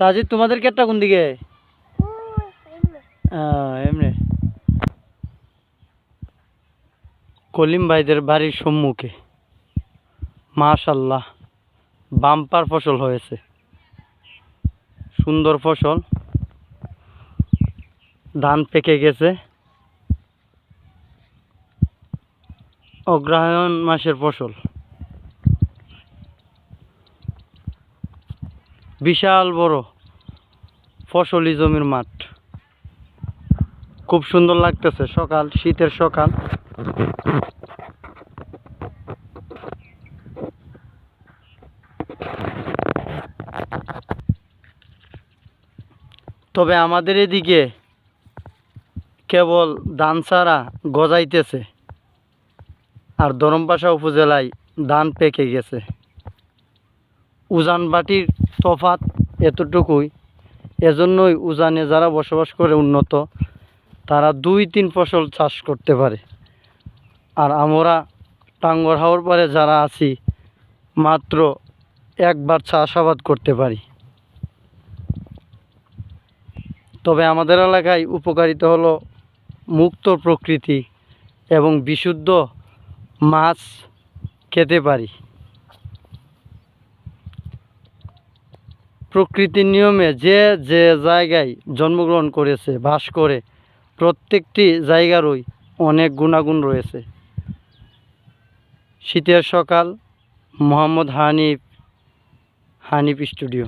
তাজি তোমাদের কেটটা কোন দিকে? এমনি। কলিম ভাইদের বাড়ির সম্মুখে। মাশাল্লাহ বাম্পার ফসল হয়েছে। সুন্দর ফসল। ধান পেকে গেছে। অগ্রহায়ণ মাসের ফসল। বিশাল বড় ফসলি জমির মাঠ। খুব সুন্দর লাগতেছে সকাল, শীতের সকাল। তবে আমাদের এদিকে কেবল ধান ছাড়া গজাইতেছে, আর দরমপাশা উপজেলায় ধান পেকে গেছে। উজান বাটির তফাত এতটুকুই। এজন্যই উজানে যারা বসবাস করে উন্নত, তারা দুই তিন ফসল চাষ করতে পারে। আর আমরা টাঙ্গর হাওয়ার পরে যারা আছি, মাত্র একবার চাষাবাদ করতে পারি। তবে আমাদের এলাকায় উপকারিতা হলো মুক্ত প্রকৃতি এবং বিশুদ্ধ মাছ খেতে পারি। প্রকৃতির নিয়মে যে যে জায়গায় জন্মগ্রহণ করেছে, বাস করে, প্রত্যেকটি জায়গারই অনেক গুণাগুণ রয়েছে। শীতের সকাল, মোহাম্মদ হানিফ হানিফ স্টুডিও।